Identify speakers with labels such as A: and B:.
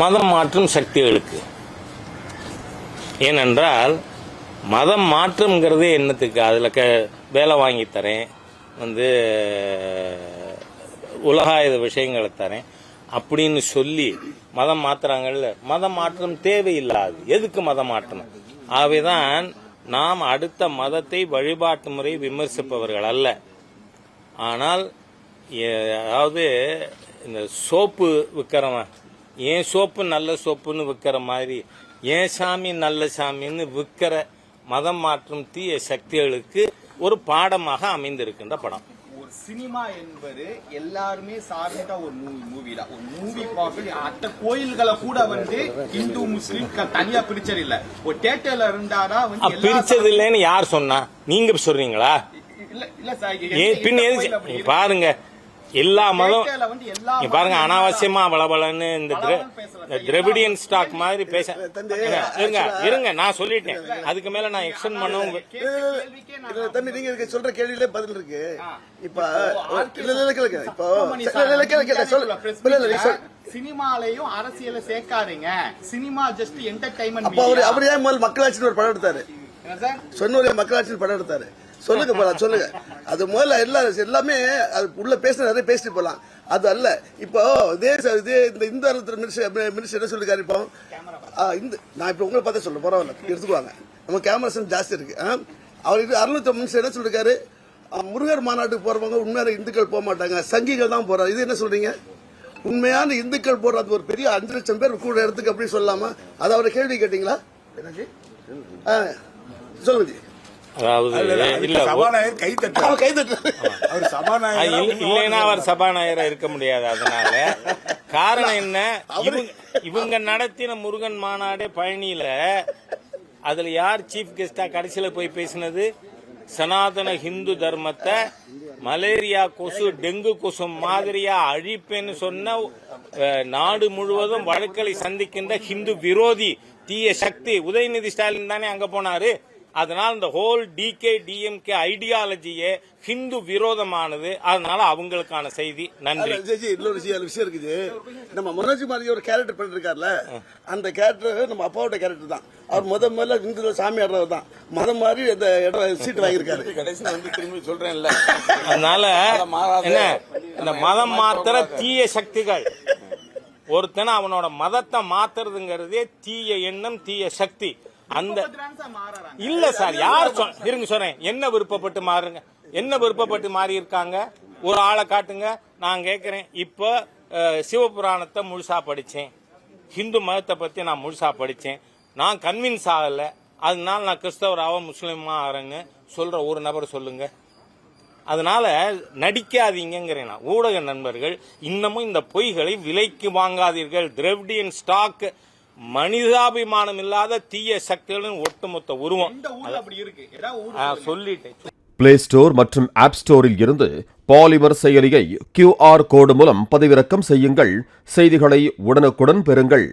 A: மதம் மாற்றும் சக்திகளுக்கு. ஏனென்றால் மதம் மாற்றம்ங்கிறது என்னத்துக்கு? அதில் க வேலை வாங்கி தரேன் வந்து உலகாயுத விஷயங்களை தரேன் அப்படின்னு சொல்லி மதம் மாற்றுறாங்கல்ல மதம் மாற்றம் தேவையில்லாது. எதுக்கு மதம் மாற்றணும்? ஆகவேதான் நாம் அடுத்த மதத்தை வழிபாட்டு முறை விமர்சிப்பவர்கள் அல்ல. ஆனால் அதாவது இந்த சோப்பு விற்கிறவன் ஏன் சோப்பு நல்ல சோப்புன்னு விற்கிற மாதிரி ஏன் சாமி நல்ல சாமின்னு விற்கிற மதம் மாற்றும் தீய சக்திகளுக்கு ஒரு பாடமாக அமைந்திருக்கின்ற படம்.
B: ஒரு சினிமா என்பது எல்லாருமே சார்ந்த ஒரு மூவி தான் ஒரு மூவி அத்த கோயில்களை கூட வந்து இந்து முஸ்லீம் தனியா பிரிச்சது இல்ல ஒரு தியேட்டர்ல இருந்தாதான் வந்து
A: பிரிச்சது இல்லைன்னு யார் சொன்னா? நீங்க சொல்றீங்களா?
B: இல்ல இல்ல சார்
A: பின் பாருங்க. எல்லா மதம் இங்க பாருங்க அனாவசியமா வளவலன்னு இந்த திரவிடியன் ஸ்டாக் மாதிரி பேச இருங்க, இருங்க இருங்க நான் சொல்லிட்டேன். அதுக்கு மேல நான் எக்ஸ்டெண்ட் பண்ணவும்
C: தம்பி நீங்க சொல்ற கேள்வியிலே பதில் இருக்கு. இப்ப இப்போ.
B: சினிமாலையும் அரசியல சேர்க்காதீங்க. சினிமா ஜஸ்ட் என்டர்டைன்மெண்ட்
C: அப்ப அவரு அவர் ஏன் முதல்ல மக்களாட்சின்னு ஒரு படம் எடுத்தாரு?
B: சார்?
C: சொன்னூர் மக்களாட்சின்னு படம் எடுத்தாரு? சொல்லுங்க போலாம் சொல்லுங்க. அது முதல்ல எல்லா எல்லாமே அது உள்ள பேச நிறைய பேசிட்டு போலாம். அது அல்ல. இப்போ இதே இதே இந்த இந்து மினிஸ்டர் மினிஸ்டர் என்ன சொல்லிருக்காரு இப்போ? இந்த நான் இப்போ உங்களை பார்த்தா சொல்ல பரவாயில்ல எடுத்துக்குவாங்க நம்ம கேமராஸ் ஜாஸ்தி இருக்கு? அவர் இது அறுநூத்தி மினிஸ்டர் என்ன சொல்லிருக்காரு? முருகர் மாநாட்டுக்கு போறவங்க உண்மையான இந்துக்கள் போக மாட்டாங்க. சங்கிகள் தான் போறாங்க இது என்ன சொல்றீங்க? உண்மையான இந்துக்கள் போற அது ஒரு பெரிய அஞ்சு லட்சம் பேர் கூட இடத்துக்கு அப்படி சொல்லாமா அது அவரை கேள்வி கேட்டீங்களா? சொல்லுங்க ஜி.
A: அதாவது இல்ல
D: சபாநாயகர் கை தட்டுறார்.
C: அவர் கை தட்டு
D: அவர் சபாநாயகர்
A: இல்ல- இல்லைன்னா அவர் சபாநாயகரா? இருக்க முடியாது அதனால. காரணம் என்ன? இவங்க இவங்க நடத்தின முருகன் மாநாடு பழனியில அதுல யார் சீஃப் கெஸ்டா கடைசியில போய் பேசினது? சனாதன ஹிந்து தர்மத்தை மலேரியா கொசு டெங்கு கொசு மாதிரியா அழிப்பேன்னு சொன்ன நாடு முழுவதும் வழக்கலை சந்திக்கின்ற ஹிந்து விரோதி தீய சக்தி. உதயநிதி ஸ்டாலின் தானே அங்க போனாரு. அதனால் இந்த ஹோல் டிகே டிஎம்கே ஐடியாலஜியே ஹிந்து விரோதமானது. அதனால அவங்களுக்கான செய்தி. நன்றி.
C: இன்னொரு விஷயம் விஷயம் இருக்குது. நம்ம மனோஜ் மாதிரி ஒரு கேரக்டர் பண்ணிருக்காருல? அந்த கேரக்டர் நம்ம அப்பாவோட கேரக்டர் தான். அவர் முத முதல்ல இந்து சாமி ஆடுறவர் தான். மதம் மாதிரி அந்த இடம் சீட் வாங்கியிருக்காரு.
D: கடைசி வந்து திரும்பி சொல்றேன்ல.
A: அதனால. என்ன? இந்த மதம் மாத்திர தீய சக்திகள். ஒருத்தனை அவனோட மதத்தை மாத்துறதுங்கிறதே தீய எண்ணம் தீய சக்தி. அந்த இல்ல சார் யார் இருங்க சொல்றேன் என்ன விருப்பப்பட்டு மாறுங்க? என்ன விருப்பப்பட்டு மாறி இருக்காங்க ஒரு ஆளை காட்டுங்க. நான் கேட்கிறேன் இப்போ சிவபுராணத்தை முழுசா படிச்சேன். ஹிந்து மதத்தை பத்தி நான் முழுசா படிச்சேன். நான் கன்வின்ஸ் ஆகல. அதனால நான் கிறிஸ்தவராக முஸ்லீமா ஆகிறேன்னு சொல்ற ஒரு நபர் சொல்லுங்க. அதனால நடிக்காதீங்கிறேன் நான். ஊடக நண்பர்கள் இன்னமும் இந்த பொய்களை விலைக்கு வாங்காதீர்கள். திரவிடியன் ஸ்டாக் மனிதாபிமானம் இல்லாத தீய சக்திகளின் ஒட்டுமொத்த உருவம். சொல்லிட்டேன்.
E: பிளே ஸ்டோர் மற்றும் ஆப் ஸ்டோரில் இருந்து பாலிமர் செயலியை கியூஆர் கோடு மூலம் பதிவிறக்கம் செய்யுங்கள். செய்திகளை உடனுக்குடன் பெறுங்கள்.